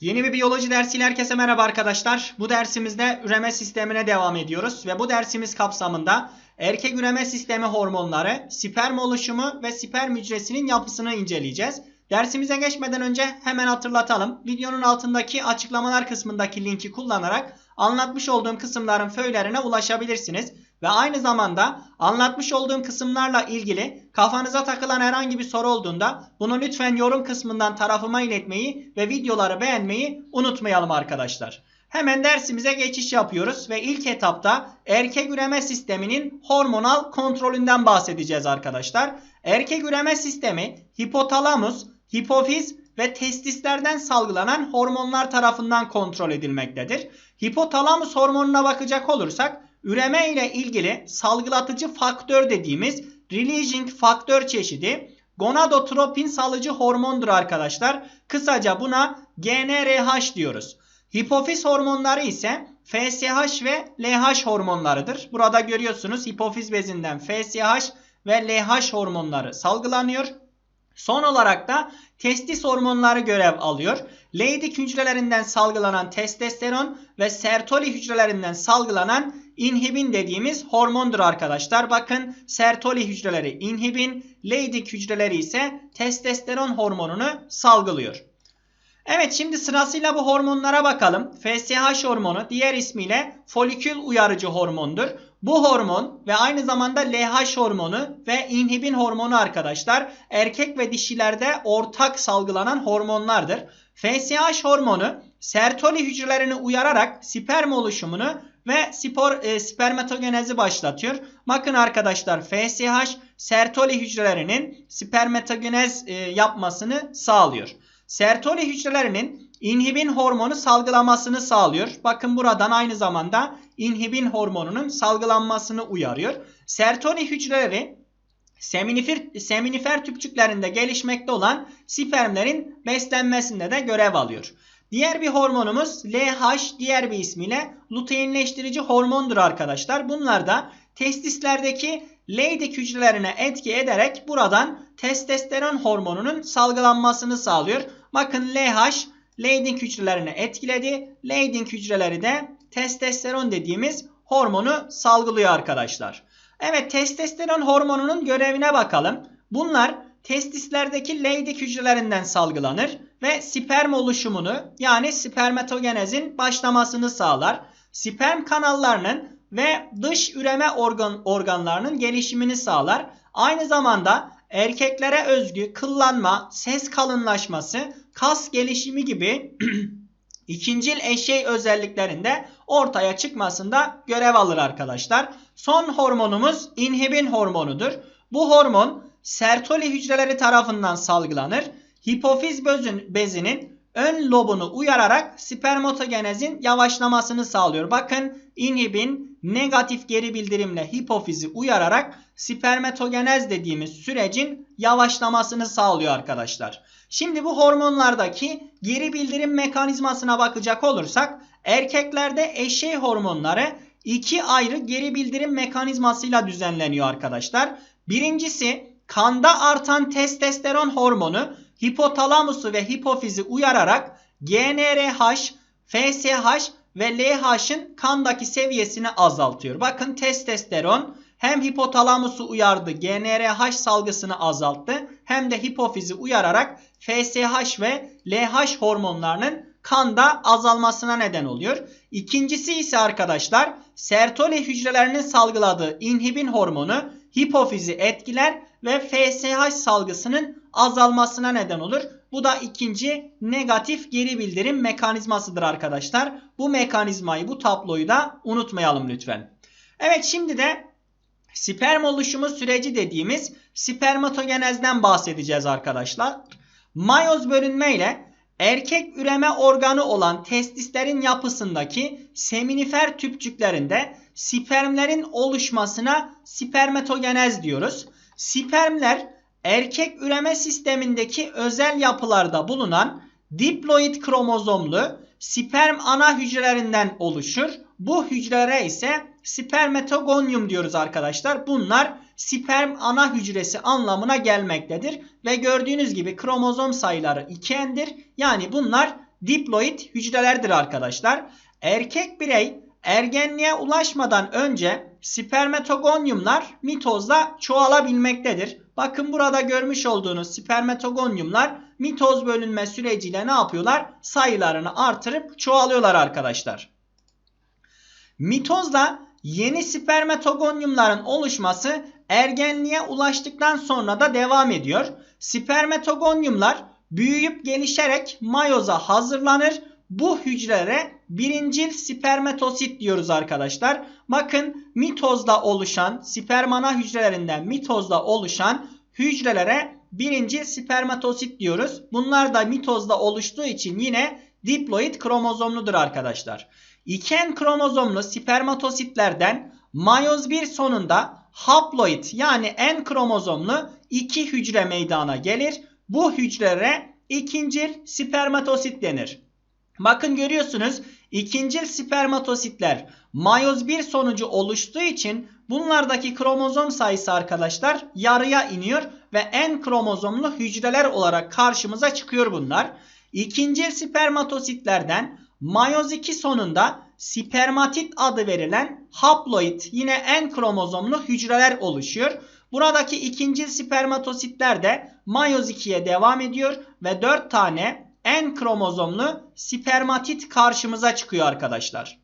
Yeni bir biyoloji dersiyle herkese merhaba arkadaşlar. Bu dersimizde üreme sistemine devam ediyoruz ve bu dersimiz kapsamında erkek üreme sistemi hormonları, sperm oluşumu ve sperm hücresinin yapısını inceleyeceğiz. Dersimize geçmeden önce hemen hatırlatalım. Videonun altındaki açıklamalar kısmındaki linki kullanarak anlatmış olduğum kısımların föylerine ulaşabilirsiniz. Ve aynı zamanda anlatmış olduğum kısımlarla ilgili kafanıza takılan herhangi bir soru olduğunda bunu lütfen yorum kısmından tarafıma iletmeyi ve videoları beğenmeyi unutmayalım arkadaşlar. Hemen dersimize geçiş yapıyoruz ve ilk etapta erkek üreme sisteminin hormonal kontrolünden bahsedeceğiz arkadaşlar. Erkek üreme sistemi hipotalamus, hipofiz ve testislerden salgılanan hormonlar tarafından kontrol edilmektedir. Hipotalamus hormonuna bakacak olursak üreme ile ilgili salgılatıcı faktör dediğimiz releasing faktör çeşidi gonadotropin salıcı hormondur arkadaşlar. Kısaca buna GnRH diyoruz. Hipofiz hormonları ise FSH ve LH hormonlarıdır. Burada görüyorsunuz hipofiz bezinden FSH ve LH hormonları salgılanıyor. Son olarak da testis hormonları görev alıyor. Leydig hücrelerinden salgılanan testosteron ve sertoli hücrelerinden salgılanan inhibin dediğimiz hormondur arkadaşlar. Bakın sertoli hücreleri inhibin, Leydig hücreleri ise testosteron hormonunu salgılıyor. Evet şimdi sırasıyla bu hormonlara bakalım. FSH hormonu diğer ismiyle folikül uyarıcı hormondur. Bu hormon ve aynı zamanda LH hormonu ve inhibin hormonu arkadaşlar erkek ve dişilerde ortak salgılanan hormonlardır. FSH hormonu sertoli hücrelerini uyararak sperm oluşumunu ve spor, e, spermatogenezi başlatıyor. Bakın arkadaşlar FSH sertoli hücrelerinin spermatogenez e, yapmasını sağlıyor. Sertoli hücrelerinin inhibin hormonu salgılamasını sağlıyor. Bakın buradan aynı zamanda inhibin hormonunun salgılanmasını uyarıyor. Sertoli hücreleri seminifer, seminifer tüpçüklerinde gelişmekte olan spermlerin beslenmesinde de görev alıyor. Diğer bir hormonumuz LH diğer bir ismiyle luteinleştirici hormondur arkadaşlar. Bunlar da testislerdeki Leydig hücrelerine etki ederek buradan testosteron hormonunun salgılanmasını sağlıyor. Bakın LH Leydig hücrelerine etkiledi. Leydig hücreleri de testosteron dediğimiz hormonu salgılıyor arkadaşlar. Evet testosteron hormonunun görevine bakalım. Bunlar testislerdeki Leydig hücrelerinden salgılanır ve sperm oluşumunu yani spermatogenezin başlamasını sağlar. Sperm kanallarının ve dış üreme organ, organlarının gelişimini sağlar. Aynı zamanda erkeklere özgü kıllanma, ses kalınlaşması, kas gelişimi gibi ikincil eşey özelliklerinde ortaya çıkmasında görev alır arkadaşlar. Son hormonumuz inhibin hormonudur. Bu hormon sertoli hücreleri tarafından salgılanır. Hipofiz bezinin ön lobunu uyararak spermatogenezin yavaşlamasını sağlıyor. Bakın inhibin negatif geri bildirimle hipofizi uyararak spermatogenez dediğimiz sürecin yavaşlamasını sağlıyor arkadaşlar. Şimdi bu hormonlardaki geri bildirim mekanizmasına bakacak olursak erkeklerde eşey hormonları iki ayrı geri bildirim mekanizmasıyla düzenleniyor arkadaşlar. Birincisi kanda artan testosteron hormonu hipotalamusu ve hipofizi uyararak GnRH, FSH ve LH'ın kandaki seviyesini azaltıyor. Bakın testosteron hem hipotalamusu uyardı, GnRH salgısını azalttı hem de hipofizi uyararak FSH ve LH hormonlarının kanda azalmasına neden oluyor. İkincisi ise arkadaşlar sertoli hücrelerinin salgıladığı inhibin hormonu hipofizi etkiler ve FSH salgısının azalmasına neden olur. Bu da ikinci negatif geri bildirim mekanizmasıdır arkadaşlar. Bu mekanizmayı, bu tabloyu da unutmayalım lütfen. Evet şimdi de sperm oluşumu süreci dediğimiz spermatogenezden bahsedeceğiz arkadaşlar. Mayoz bölünme ile erkek üreme organı olan testislerin yapısındaki seminifer tüpçüklerinde spermlerin oluşmasına spermatogenez diyoruz. Spermler erkek üreme sistemindeki özel yapılarda bulunan diploid kromozomlu sperm ana hücrelerinden oluşur. Bu hücrelere ise spermatogonium diyoruz arkadaşlar. Bunlar sperm ana hücresi anlamına gelmektedir. Ve gördüğünüz gibi kromozom sayıları 2'endir. Yani bunlar diploid hücrelerdir arkadaşlar. Erkek birey ergenliğe ulaşmadan önce spermatogonyumlar mitozda çoğalabilmektedir. Bakın burada görmüş olduğunuz spermatogonyumlar mitoz bölünme süreciyle ne yapıyorlar? Sayılarını artırıp çoğalıyorlar arkadaşlar. Mitozda yeni spermatogonyumların oluşması ergenliğe ulaştıktan sonra da devam ediyor. Spermatogonyumlar büyüyüp gelişerek mayoza hazırlanır. Bu hücrelere birincil spermatosit diyoruz arkadaşlar. Bakın mitozda oluşan spermana hücrelerinden mitozda oluşan hücrelere birincil spermatosit diyoruz. Bunlar da mitozda oluştuğu için yine diploid kromozomludur arkadaşlar. İken kromozomlu spermatositlerden mayoz 1 sonunda haploid yani en kromozomlu iki hücre meydana gelir. Bu hücrelere ikincil spermatosit denir. Bakın görüyorsunuz ikincil spermatositler mayoz 1 sonucu oluştuğu için bunlardaki kromozom sayısı arkadaşlar yarıya iniyor ve en kromozomlu hücreler olarak karşımıza çıkıyor bunlar. İkincil spermatositlerden mayoz 2 sonunda spermatit adı verilen haploid yine en kromozomlu hücreler oluşuyor. Buradaki ikinci spermatositler de mayoz 2'ye devam ediyor ve 4 tane en kromozomlu spermatit karşımıza çıkıyor arkadaşlar.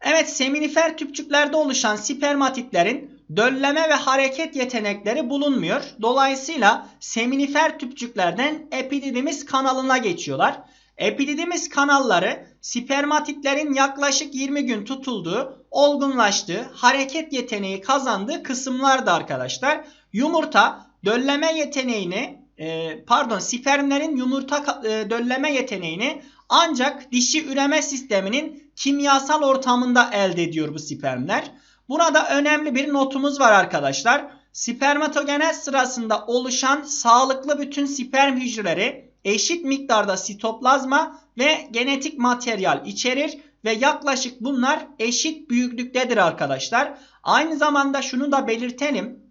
Evet seminifer tüpçüklerde oluşan spermatitlerin dölleme ve hareket yetenekleri bulunmuyor. Dolayısıyla seminifer tüpçüklerden epididimis kanalına geçiyorlar. Epididimis kanalları spermatitlerin yaklaşık 20 gün tutulduğu, olgunlaştığı, hareket yeteneği kazandığı kısımlardı arkadaşlar. Yumurta dölleme yeteneğini e, pardon spermlerin yumurta e, dölleme yeteneğini ancak dişi üreme sisteminin kimyasal ortamında elde ediyor bu spermler. Burada önemli bir notumuz var arkadaşlar. Spermatogenez sırasında oluşan sağlıklı bütün sperm hücreleri eşit miktarda sitoplazma ve genetik materyal içerir ve yaklaşık bunlar eşit büyüklüktedir arkadaşlar. Aynı zamanda şunu da belirtelim.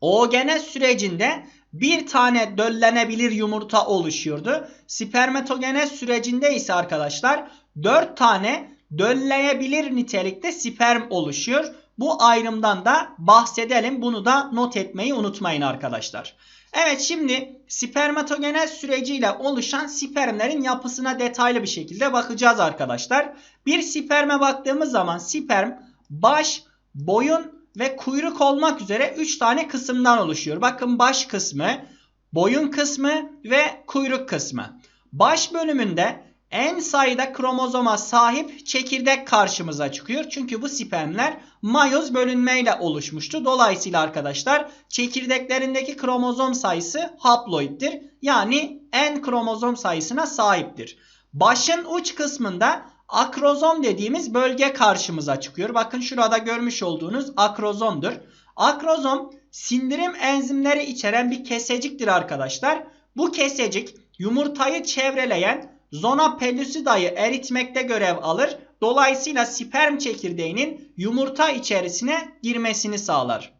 Oogenez sürecinde bir tane döllenebilir yumurta oluşuyordu. Spermatogenez sürecinde ise arkadaşlar 4 tane dölleyebilir nitelikte sperm oluşuyor. Bu ayrımdan da bahsedelim. Bunu da not etmeyi unutmayın arkadaşlar. Evet şimdi spermatogenez süreciyle oluşan spermlerin yapısına detaylı bir şekilde bakacağız arkadaşlar. Bir sperme baktığımız zaman sperm baş, boyun ve kuyruk olmak üzere 3 tane kısımdan oluşuyor. Bakın baş kısmı, boyun kısmı ve kuyruk kısmı. Baş bölümünde en sayıda kromozoma sahip çekirdek karşımıza çıkıyor. Çünkü bu spermler mayoz bölünmeyle oluşmuştu. Dolayısıyla arkadaşlar çekirdeklerindeki kromozom sayısı haploiddir. Yani en kromozom sayısına sahiptir. Başın uç kısmında akrozom dediğimiz bölge karşımıza çıkıyor. Bakın şurada görmüş olduğunuz akrozomdur. Akrozom sindirim enzimleri içeren bir keseciktir arkadaşlar. Bu kesecik yumurtayı çevreleyen zona pellucida'yı eritmekte görev alır. Dolayısıyla sperm çekirdeğinin yumurta içerisine girmesini sağlar.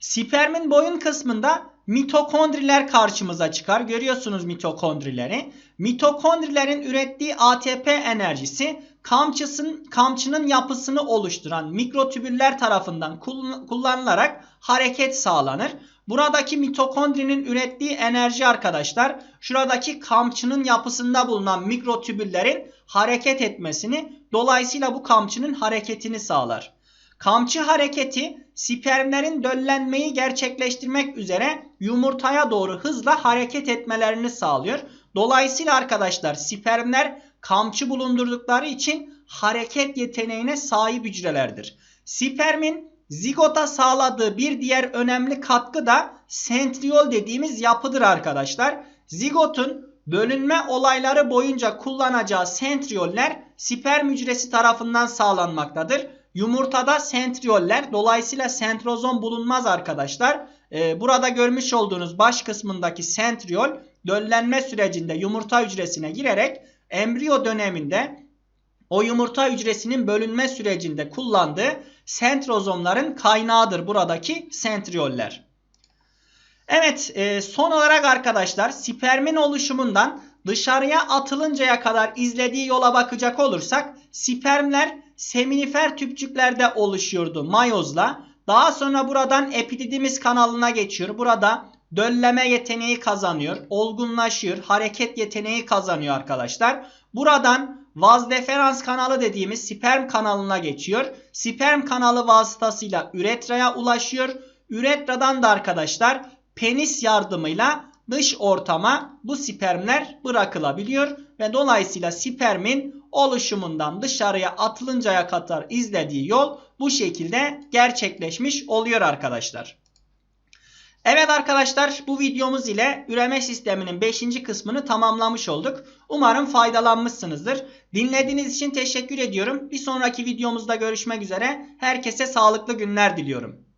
Spermin boyun kısmında mitokondriler karşımıza çıkar. Görüyorsunuz mitokondrileri. Mitokondrilerin ürettiği ATP enerjisi kamçısın, kamçının yapısını oluşturan mikrotübüller tarafından kullanılarak hareket sağlanır. Buradaki mitokondrinin ürettiği enerji arkadaşlar şuradaki kamçının yapısında bulunan mikrotübüllerin hareket etmesini dolayısıyla bu kamçının hareketini sağlar. Kamçı hareketi spermlerin döllenmeyi gerçekleştirmek üzere yumurtaya doğru hızla hareket etmelerini sağlıyor. Dolayısıyla arkadaşlar spermler kamçı bulundurdukları için hareket yeteneğine sahip hücrelerdir. Spermin zigota sağladığı bir diğer önemli katkı da sentriol dediğimiz yapıdır arkadaşlar. Zigotun bölünme olayları boyunca kullanacağı sentrioller sperm hücresi tarafından sağlanmaktadır. Yumurtada sentrioller dolayısıyla sentrozom bulunmaz arkadaşlar. Ee, burada görmüş olduğunuz baş kısmındaki sentriol döllenme sürecinde yumurta hücresine girerek embriyo döneminde o yumurta hücresinin bölünme sürecinde kullandığı sentrozomların kaynağıdır buradaki sentrioller. Evet e, son olarak arkadaşlar spermin oluşumundan dışarıya atılıncaya kadar izlediği yola bakacak olursak spermler seminifer tüpçüklerde oluşuyordu mayozla. Daha sonra buradan epididimiz kanalına geçiyor. Burada dölleme yeteneği kazanıyor, olgunlaşıyor, hareket yeteneği kazanıyor arkadaşlar. Buradan vaz deferans kanalı dediğimiz sperm kanalına geçiyor. Sperm kanalı vasıtasıyla üretraya ulaşıyor. Üretradan da arkadaşlar penis yardımıyla dış ortama bu spermler bırakılabiliyor ve dolayısıyla spermin oluşumundan dışarıya atılıncaya kadar izlediği yol bu şekilde gerçekleşmiş oluyor arkadaşlar. Evet arkadaşlar bu videomuz ile üreme sisteminin 5. kısmını tamamlamış olduk. Umarım faydalanmışsınızdır. Dinlediğiniz için teşekkür ediyorum. Bir sonraki videomuzda görüşmek üzere. Herkese sağlıklı günler diliyorum.